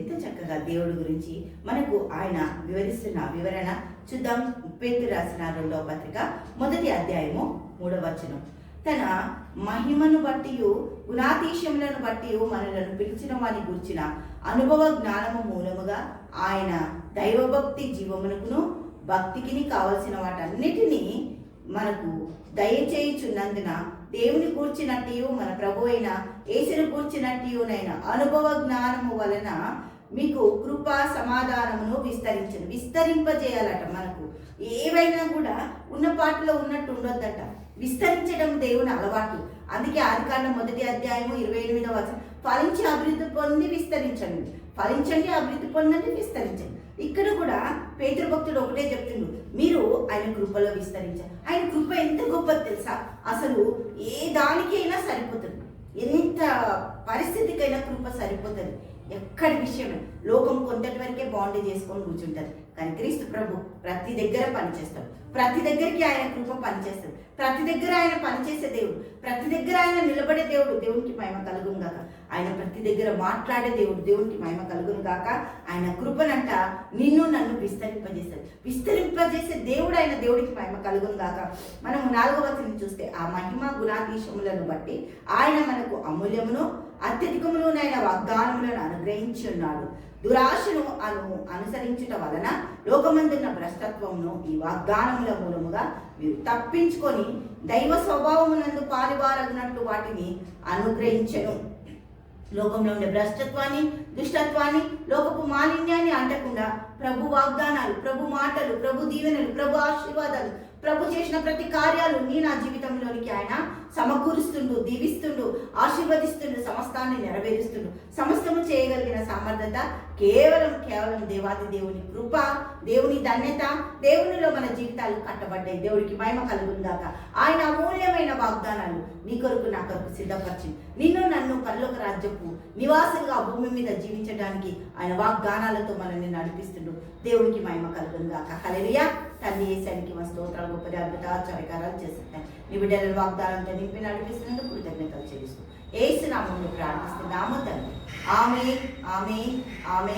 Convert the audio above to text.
ఎంతో చక్కగా దేవుడి గురించి మనకు ఆయన వివరిస్తున్న వివరణ చూద్దాం. పేరు రాసిన రెండో పత్రిక మొదటి అధ్యాయము మూడవ వచనం. తన మహిమను బట్టి గుణాతీశములను బట్టి మనలను పిలిచిన వాని గుర్చిన అనుభవ జ్ఞానము మూలముగా ఆయన దైవభక్తి జీవమునకును భక్తికిని కావలసిన వాటన్నిటినీ మనకు దయచేయుచున్నందున దేవుని కూర్చినట్టు మన ప్రభు అయిన యేసును కూర్చినట్టునైన అనుభవ జ్ఞానము వలన మీకు కృప సమాధానమును విస్తరించను. విస్తరింపజేయాలట మనకు. ఏవైనా కూడా ఉన్న పాటలో ఉన్నట్టు ఉండొద్దట. విస్తరించడం దేవుని అలవాటు. అందుకే ఆదికాండ మొదటి అధ్యాయము ఇరవై ఎనిమిదవ ఫలించి అభివృద్ధి పొంది విస్తరించండి. ఫలించండి అభివృద్ధి పొందండి విస్తరించండి. ఇక్కడ కూడా పేదభక్తుడు ఒకటే చెప్తుండు మీరు ఆయన కృపలో విస్తరించారు ఆయన కృప ఎంత గొప్పది తెలుసా? అసలు ఏ దానికైనా సరిపోతుంది. ఎంత పరిస్థితికైనా కృప సరిపోతుంది. ఎక్కడి విషయమే. లోకం కొంతటి వరకే బాండ్ చేసుకొని కూర్చుంటారు కానీ క్రీస్తు ప్రభు ప్రతి దగ్గర పనిచేస్తాడు. ప్రతి దగ్గరికి ఆయన కృప పనిచేస్తాడు. ప్రతి దగ్గర ఆయన పనిచేసే దేవుడు. ప్రతి దగ్గర ఆయన నిలబడే దేవుడు దేవునికి మహిమ కలుగును గాక. ఆయన ప్రతి దగ్గర మాట్లాడే దేవుడు దేవునికి మహిమ కలుగును గాక. ఆయన కృపనంట నిన్ను నన్ను విస్తరింపజేశాడు. విస్తరింపజేసే దేవుడు ఆయన దేవుడికి మహిమ కలుగును గాక. మనం నాలుగవ వచనం చూస్తే ఆ మహిమ గుణాధీశములను బట్టి ఆయన మనకు అమూల్యమును అత్యధికములోనైన వాగ్దానములను అనుగ్రహించి ఉన్నాడు దురాశను అను అనుసరించుట వలన లోకమందున్న భ్రష్టత్వమును ఈ వాగ్దానముల మూలముగా మీరు తప్పించుకొని దైవ స్వభావమునందు పాలుబారగినట్టు వాటిని అనుగ్రహించను. లోకంలో ఉండే భ్రష్టత్వాన్ని దుష్టత్వాన్ని లోకపు మాలిన్యాన్ని అంటకుండా ప్రభు వాగ్దానాలు ప్రభు మాటలు ప్రభు దీవెనలు ప్రభు ఆశీర్వాదాలు ప్రభు చేసిన ప్రతి కార్యాలు నీ నా జీవితంలోనికి ఆయన సమకూరుస్తుండు దీవిస్తుండు ఆశీర్వదిస్తుండు సమస్తాన్ని నెరవేరుస్తుండు. సమస్తము చేయగలిగిన సామర్థత కేవలం కేవలం దేవాది దేవుని కృప దేవుని ధన్యత దేవునిలో మన జీవితాలు కట్టబడ్డాయి. దేవుడికి మహిమ కలుగుందాక ఆయన అమూల్యమైన వాగ్దానాలు నీ కొరకు నా కొరకు సిద్ధపరిచింది నిన్ను నన్ను పరలోక రాజ్యపు నివాసంగా భూమి మీద జీవించడానికి ఆయన వాగ్దానాలతో మనల్ని నడిపిస్తుండు. దేవునికి మహిమ కలుగుందాక హలరియా తల్లి ఏసానికి మా స్తోత్రాలు గొప్పది అద్భుత ఆశ్చర్యకారాలు చేస్తున్నాయి. నీ బిడ్డల వాగ్దానంతో నింపి నడిపిస్తున్నందుకు కృతజ్ఞతలు చేస్తూ ఏసు నామంలో ప్రార్థిస్తున్నాము తండ్రి. ఆమె ఆమె ఆమె